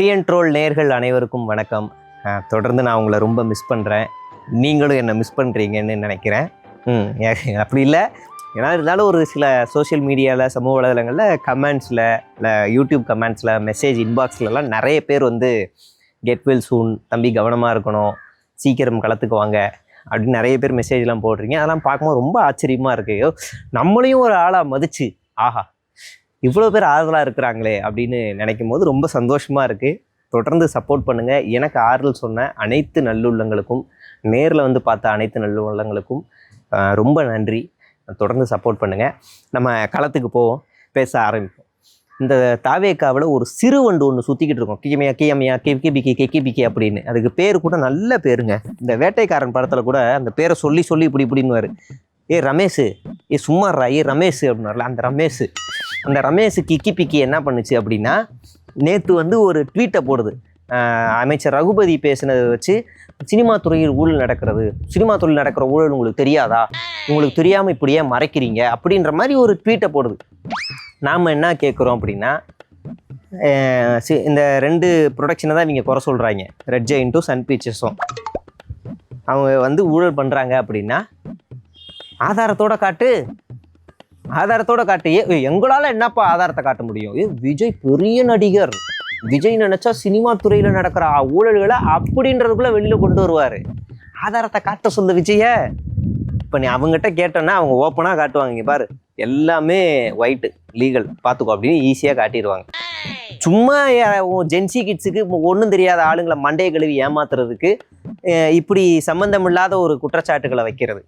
TN troll நேர்கள் அனைவருக்கும் வணக்கம். தொடர்ந்து நான் உங்களை ரொம்ப மிஸ் பண்ணுறேன் நீங்களும் என்னை மிஸ் பண்ணுறீங்கன்னு நினைக்கிறேன். ம் அப்படி இல்லை. ஏன்னா இருந்தாலும் ஒரு சில சோஷியல் மீடியாவில் சமூக வலைதளங்களில் கமெண்ட்ஸில் இல்லை யூடியூப் கமெண்ட்ஸில் மெசேஜ் இன்பாக்ஸ்லலாம் நிறைய பேர் வந்து கெட் வெல் சூன் தம்பி கவனமாக இருக்கணும். சீக்கிரம் களத்துக்கு வாங்க அப்படின்னு நிறைய பேர் மெசேஜ்லாம் போடுறீங்க அதெல்லாம் பார்க்கும்போது ரொம்ப ஆச்சரியமாக இருக்கு. ஐயோ, நம்மளையும் ஒரு ஆளாக மதிச்சு. ஆஹா இவ்வளோ பேர் ஆறுதலாக இருக்கிறாங்களே அப்படின்னு நினைக்கும் போது ரொம்ப சந்தோஷமாக இருக்குது தொடர்ந்து சப்போர்ட் பண்ணுங்கள் எனக்கு ஆறுதல் சொன்ன அனைத்து நல்லுள்ளங்களுக்கும் நேரில் வந்து பார்த்த அனைத்து நல்லுள்ளங்களுக்கும் ரொம்ப நன்றி. தொடர்ந்து சப்போர்ட் பண்ணுங்கள் நம்ம களத்துக்கு போவோம். பேச ஆரம்பிப்போம். இந்த தாவேக்காவில் ஒரு சிறு வண்டு ஒன்று சுற்றிக்கிட்டு இருக்கோம். கியமையா கியமையா கே கேபிகே கே கேபிகே அப்படின்னு. அதுக்கு பேர் கூட நல்ல பேருங்க. இந்த வேட்டைக்காரன் படத்தில் கூட அந்த பேரை சொல்லி சொல்லி இப்படி இப்படின்னு ஏ ரமேஷ். ஏ சும்மாறா ஏ ரமேஷ் அப்படின்னார்ல. அந்த ரமேஷ். அந்த ரமேஷ் கிக்கி பிக்கி என்ன பண்ணுச்சு அப்படின்னா நேற்று வந்து ஒரு ட்வீட்டை போடுது. அமைச்சர் ரகுபதி பேசினதை வச்சு சினிமா துறையில் ஊழல் நடக்கிறது. சினிமா துறையில் நடக்கிற ஊழல் உங்களுக்கு தெரியாதா? உங்களுக்கு தெரியாமல் இப்படியே மறைக்கிறீங்க அப்படின்ற மாதிரி ஒரு ட்வீட்டை போடுது. நாம் என்ன கேட்குறோம் அப்படின்னா சி- இந்த ரெண்டு ப்ரொடக்ஷனை தான் இவங்க குறை சொல்கிறாங்க ரெட் ஜெயின்ட்டும் சன் பீச்சர்ஸும் அவங்க வந்து ஊழல் பண்ணுறாங்க அப்படின்னா ஆதாரத்தோட காட்டு. ஆதாரத்தோட காட்டியே எங்களால் என்னப்பா ஆதாரத்தை காட்ட முடியும்? ஏ விஜய் பெரிய நடிகர். விஜய் நினைச்சா சினிமா துறையில் நடக்கிற ஊழல்களை அப்படின்றதுக்குள்ள வெளியில கொண்டு வருவார். ஆதாரத்தை காட்ட சொல்லு விஜய. இப்போ நீ அவங்ககிட்ட கேட்டோன்னா அவங்க ஓப்பனாக காட்டுவாங்க. பாரு எல்லாமே ஒயிட்டு லீகல் பார்த்துக்கோ அப்படின்னு ஈஸியாக காட்டிடுவாங்க. சும்மா ஜென்சி கிட்ஸுக்கு ஒன்றும் தெரியாத ஆளுங்களை மண்டையை கழுவி ஏமாத்துறதுக்கு இப்படி சம்மந்தமில்லாத ஒரு குற்றச்சாட்டுகளை வைக்கிறது.